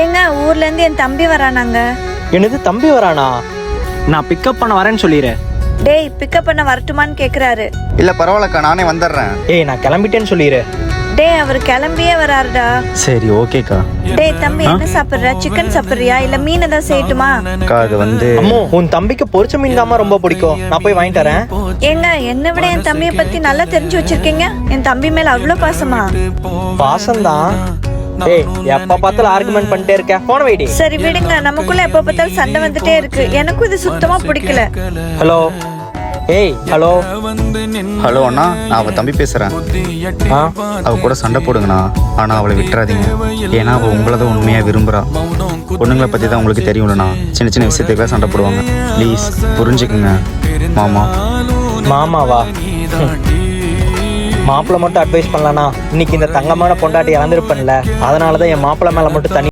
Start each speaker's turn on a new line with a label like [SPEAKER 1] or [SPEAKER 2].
[SPEAKER 1] ஏங்க ஊர்ல இருந்து என் தம்பி வரானாங்க.
[SPEAKER 2] என்னது தம்பி வரானா? நான் பிக்கப் பண்ண வரேன்னு சொல்லிடுறேன்
[SPEAKER 1] டேய் பிக்கப் பண்ண வரட்டுமான்னு கேக்குறாரு.
[SPEAKER 3] இல்ல பரவாயில்லக்கா நானே வந்துடுறேன்.
[SPEAKER 2] ஏய் நான் கிளம்பிட்டேன்னு சொல்லிடு
[SPEAKER 1] டேய் அவர் கிளம்பியே வராருடா.
[SPEAKER 3] சரி ஓகேக்கா.
[SPEAKER 1] டேய் தம்பி என்ன சாப்பிடுற? சிக்கன் சாப்பிடுறியா? இல்ல மீன் ஏதாவது செய்யட்டுமா?
[SPEAKER 3] அக்கா அது வந்து
[SPEAKER 2] அம்மோ உன் தம்பிக்கு பொரிச்ச மீன் தாம்மா ரொம்ப பிடிக்கும். நான் போய் வாங்கிட்டு வரேன்.
[SPEAKER 1] ஏங்க என்னை விட என் தம்பியை பத்தி நல்லா தெரிஞ்சு வச்சிருக்கீங்க? என் தம்பி மேல அவ்வளவு பாசமா?
[SPEAKER 2] பாசம்தான். ஏய் எப்ப பார்த்தாலும் ஆர்குமெண்ட் பண்ணிட்டே இருக்க. போன வைடி.
[SPEAKER 1] சரி விடுங்க. நமக்குள்ள எப்ப பார்த்தாலும் சண்டை வந்துட்டே இருக்கு. எனக்கும் இது சுத்தமா பிடிக்கல.
[SPEAKER 2] ஹலோ. ஏய் ஹலோ.
[SPEAKER 3] ஹலோ அண்ணா நான் அவ தம்பி பேசுறேன். அவ கூட சண்டை போடுங்கண்ணா. ஆனா அவளை விட்டுறாதீங்க. ஏன்னா அவ உங்களை தான் உண்மையா விரும்புறா. பொண்ணுங்களை பத்தி தான் உங்களுக்கு தெரியும்லண்ணா. சின்ன சின்ன விஷயத்துக்குலாம் சண்டை போடுவாங்க. ப்ளீஸ் புரிஞ்சுக்குங்க. மாமா.
[SPEAKER 2] மாமாவா? மாப்பிள்ளை மட்டும் அட்வைஸ் பண்ணலன்னா இன்னைக்கு இந்த தங்கமான பொண்டாட்டி இறந்துருப்பேன்ல அதனால தான் என் மாப்பிள்ளை மேல மட்டும் தனி